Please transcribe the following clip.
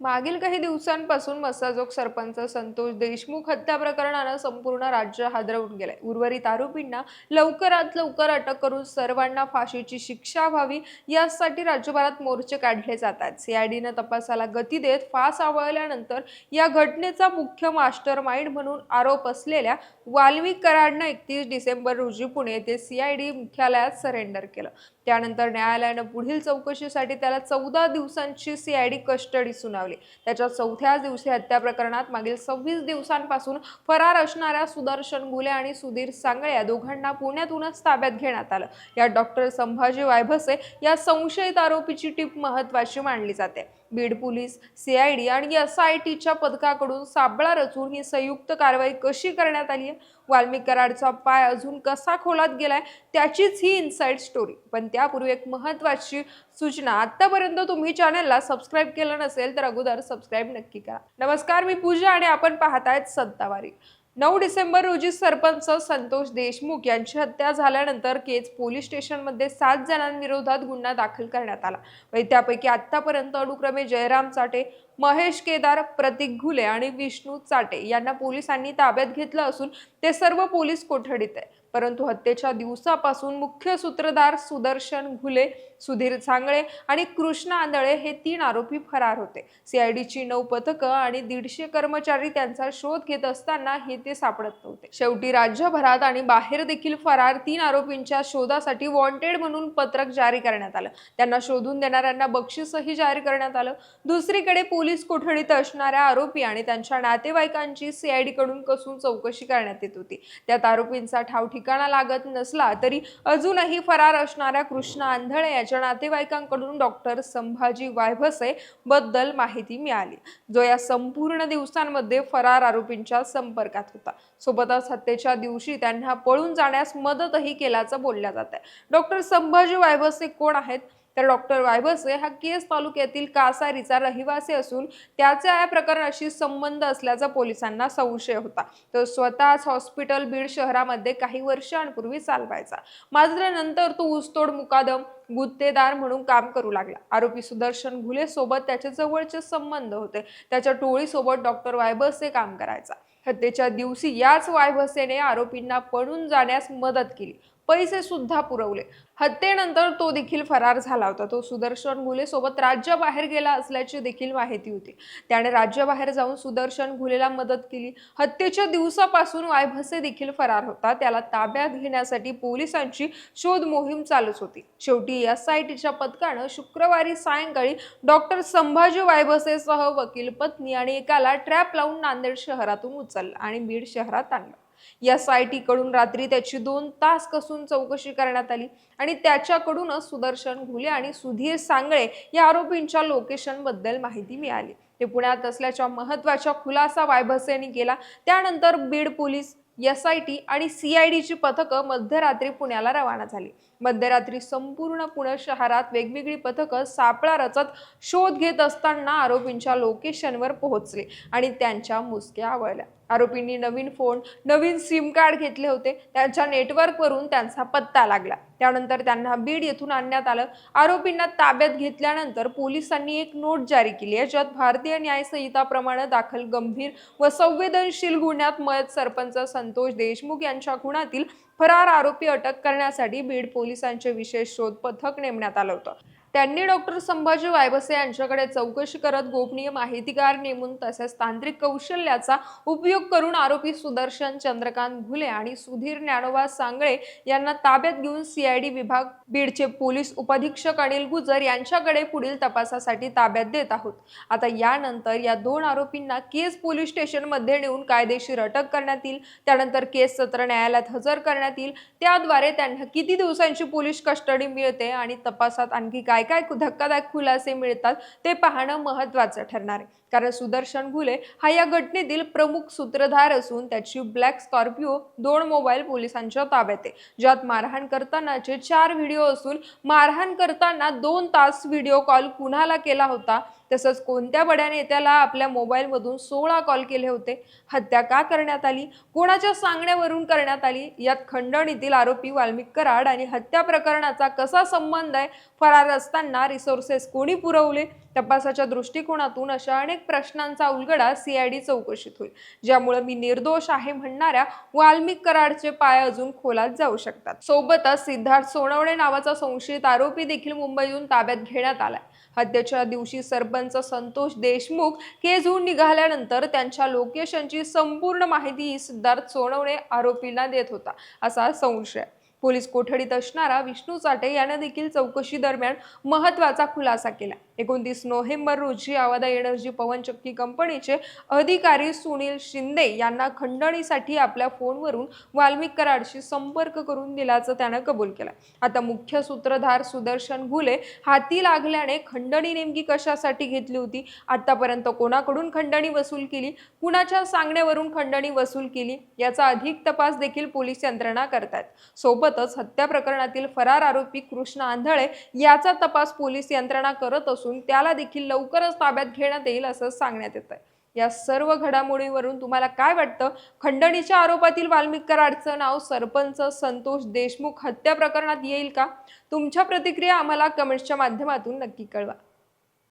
मागील काही दिवसांपासून मसाजोग सरपंच संतोष देशमुख हत्या प्रकरणानं संपूर्ण राज्य हादरवून गेलंय. उर्वरित आरोपींना लवकरात लवकर अटक करून सर्वांना फाशीची शिक्षा व्हावी यासाठी राज्यभरात मोर्चे काढले जात आहेत सीआयडीनं तपासाला गती देत फास आवळल्यानंतर या घटनेचा मुख्य मास्टर माइंड म्हणून आरोप असलेल्या वाल्मिक कराडनं एकतीस डिसेंबर रोजी पुणे येथे सीआयडी मुख्यालयात सरेंडर केलं. त्यानंतर न्यायालयानं पुढील चौकशीसाठी त्याला चौदा दिवसांची सीआयडी कस्टडी सुनावली. त्याच्या चौथ्या दिवशी हत्या प्रकरणात मागील सव्वीस दिवसांपासून फरार असणाऱ्या सुदर्शन गुले आणि सुधीर सांगळे या दोघांना पुण्यातूनच ताब्यात घेण्यात आलं. या डॉक्टर संभाजी वायभसे या संशयित आरोपीची टीप महत्वाची मानली जाते. बीड पोलीस सीआयडी आणि एस आय टीच्या पथकाकडून साबळा रचून ही संयुक्त कारवाई कशी करण्यात आली आहे? वाल्मिक कराडचा पाय अजून कसा खोलात गेलाय? त्याचीच ही इनसाइड स्टोरी पण त्यापूर्वी एक महत्वाची सूचना आतापर्यंत तुम्ही चॅनलला सबस्क्राईब केलं नसेल तर अगोदर सबस्क्राईब नक्की करा. नमस्कार मी पूजा आणि आपण पाहतायत सत्तावारी. नऊ डिसेंबर रोजी सरपंच संतोष देशमुख यांची हत्या झाल्यानंतर केज पोलीस स्टेशनमध्ये सात जणांविरोधात गुन्हा दाखल करण्यात आला. त्यापैकी आतापर्यंत अनुक्रमे जयराम चाटे महेश केदार प्रतीक घुले आणि विष्णू चाटे यांना पोलिसांनी ताब्यात घेतलं असून ते सर्व पोलीस कोठडीत आहे परंतु हत्येच्या दिवसापासून मुख्य सूत्रधार सुदर्शन घुले सुधीर चांगळे आणि कृष्ण आंधळे हे तीन आरोपी फरार होते. सीआयडीची नऊ पथकं आणि दीडशे कर्मचारी त्यांचा शोध घेत असताना हे ते सापडत नव्हते. शेवटी राज्यभरात आणि बाहेर देखील फरार तीन आरोपींच्या शोधासाठी वॉन्टेड म्हणून पत्रक जारी करण्यात आलं. त्यांना शोधून देणाऱ्यांना बक्षीसही जारी करण्यात आलं. दुसरीकडे पोलीस कोठडीत असणाऱ्या आरोपी आणि त्यांच्या नातेवाईकांची सीआयडीकडून कसून चौकशी करण्यात येत होती. त्यात आरोपींचा ठाव ठिकाणा लागत नसला तरी अजूनही फरार असणाऱ्या कृष्ण आंधळे याच्या नातेवाईकांकडून डॉक्टर संभाजी वायभसे बद्दल माहिती मिळाली. जो या संपूर्ण दिवसांमध्ये फरार आरोपींच्या संपर्कात होता. सोबतच हत्येच्या दिवशी त्यांना पळून जाण्यास मदतही केल्याचं बोलल्या जात आहे डॉक्टर संभाजी वायभसे कोण आहेत? तर डॉक्टर वायबसे हा केस तालुक्यातील कासारीचा रहिवासी असून त्याचा या प्रकरणाशी संबंध असल्याचा पोलिसांना संशय होता. तो स्वतःच हॉस्पिटल बीड शहरामध्ये काही वर्षांपूर्वी चालवायचा. मात्र नंतर तो ऊसतोड मुकादम गुत्तेदार म्हणून काम करू लागला. आरोपी सुदर्शन घुले सोबत त्याचे जवळचे संबंध होते. त्याच्या टोळीसोबत डॉक्टर वायबसे काम करायचा. हत्येच्या दिवशी याच वायभसेने आरोपींना पळून जाण्यास मदत केली. पैसे सुद्धा पुरवले. हत्येनंतर तो देखील फरार झाला होता. तो सुदर्शन घुले सोबत राज्याबाहेर गेला असल्याची देखील माहिती होती. त्याने राज्याबाहेर जाऊन सुदर्शन घुलेला मदत केली. हत्येच्या दिवसापासून वायभसे देखील फरार होता. त्याला ताब्यात घेण्यासाठी पोलिसांची शोध मोहीम चालूच होती. शेवटी एस आय टीच्या पथकानं शुक्रवारी सायंकाळी डॉक्टर संभाजी वायभसेसह वकील पत्नी आणि एकाला ट्रॅप लावून नांदेड शहरातून उचललं आणि बीड शहरात आणलं. एस आय टी कडून रात्री त्याची दोन तास कसून चौकशी करण्यात आली. आणि त्याच्याकडूनच सुदर्शन घुले आणि सुधीर सांगळे या आरोपींच्या लोकेशनबद्दल माहिती मिळाली. ते पुण्यात असल्याच्या महत्त्वाच्या खुलासा वायभसेनी केला. त्यानंतर Beed police S I T आणि सी आय डीची पथकं मध्यरात्री पुण्याला रवाना झाली. मध्यरात्री संपूर्ण पुणे शहरात वेगवेगळी पथकं सापळा रचत शोध घेत असताना आरोपींच्या लोकेशनवर पोहोचले आणि त्यांच्या मुसक्या आवळल्या. आरोपींनी नवीन फोन नवीन सिम कार्ड घेतले होते. त्यांच्या नेटवर्कवरून त्यांचा पत्ता लागला. त्यानंतर त्यांना बीड येथून आणण्यात आलं. आरोपींना ताब्यात घेतल्यानंतर पोलिसांनी एक नोट जारी केली. आहे ज्यात भारतीय न्यायसंहिताप्रमाणे दाखल गंभीर व संवेदनशील गुन्ह्यात मयत सरपंच संतोष देशमुख यांच्या खुणातील फरार आरोपी अटक करण्यासाठी बीड पोलिसांचे विशेष शोध पथक नेमण्यात आलं होतं. त्यांनी डॉक्टर संभाजी वायबसे यांच्याकडे चौकशी करत गोपनीय माहितीगार नेमून तसेच तांत्रिक कौशल्याचा उपयोग करून आरोपी सुदर्शन चंद्रकांत घुले आणि सुधीर ज्ञानोबा सांगळे यांना ताब्यात घेऊन सीआयडी विभाग बीडचे पोलीस उपाधीक्षक अनिल गुजर यांच्याकडे पुढील तपासासाठी ताब्यात देत आहोत. आता यानंतर या दोन आरोपींना केस पोलीस स्टेशनमध्ये नेऊन कायदेशीर अटक करण्यात येईल त्यानंतर केस सत्र न्यायालयात हजर करण्यात येईल त्याद्वारे त्यांना किती दिवसांची पोलीस कस्टडी मिळते आणि तपासात आणखी काय काय धक्कादायक खुलासे मिळतात ते पाहणं महत्त्वाचं ठरणार आहे. कारण सुदर्शन घुले हा या घटनेतील प्रमुख सूत्रधार असून त्याची ब्लॅक स्कॉर्पिओ दोन मोबाईल पोलिसांच्या ताब्यात आहे. ज्यात मारहाण करतानाचे चार व्हिडिओ असून मारहाण करताना दोन तास व्हिडिओ कॉल कुणाला केला होता तसंच कोणत्या बड्या नेत्याला आपल्या मोबाईलमधून सोळा कॉल केले होते? हत्या का करण्यात आली? कोणाच्या सांगण्यावरून करण्यात आली? यात खंडणीतील आरोपी वाल्मिक कराड आणि हत्या प्रकरणाचा कसा संबंध आहे? फरार असताना रिसोर्सेस कोणी पुरवले? तपासाच्या दृष्टिकोनातून अशा अनेक प्रश्नांचा उलगडा सीआयडी चौकशीत होईल. ज्यामुळे मी निर्दोष आहे म्हणणाऱ्या वाल्मिक कराडचे पाय अजून खोलात जाऊ शकतात. सोबतच सिद्धार्थ सोनवणे नावाचा संशयित आरोपी देखील मुंबईहून ताब्यात घेण्यात आलाय. हत्येच्या दिवशी सरपंच संतोष देशमुख केजहून निघाल्यानंतर त्यांच्या लोकेशनची संपूर्ण माहिती सिद्धार्थ सोनवणे आरोपींना देत होता. असा संशय. पोलीस कोठडीत असणारा विष्णू चाटे याने देखील चौकशी दरम्यान महत्त्वाचा खुलासा केला. एकोणतीस नोव्हेंबर रोजी आवादा एनर्जी पवनचक्की कंपनीचे अधिकारी सुनील शिंदे यांना खंडणीसाठी आपल्या फोनवरून वाल्मिक कराडशी संपर्क करून दिल्याचं त्यानं कबूल केलं. आता मुख्य सूत्रधार सुदर्शन घुले हाती लागल्याने खंडणी नेमकी कशासाठी घेतली होती? आतापर्यंत कोणाकडून खंडणी वसूल केली? कुणाच्या सांगण्यावरून खंडणी वसूल केली? याचा अधिक तपास देखील पोलीस यंत्रणा करतात सोबतच हत्या प्रकरणातील फरार आरोपी कृष्ण आंधळे याचा तपास पोलीस यंत्रणा करत असून त्याला देखील लवकरच ताब्यात घेण्यात येईल असं सांगण्यात येत आहे या सर्व घडामोडीवरून तुम्हाला काय वाटतं? खंडणीच्या आरोपातील वाल्मिक कराडचं नाव सरपंच संतोष देशमुख हत्या प्रकरणात येईल का? तुमच्या प्रतिक्रिया आम्हाला कमेंट्सच्या माध्यमातून नक्की कळवा.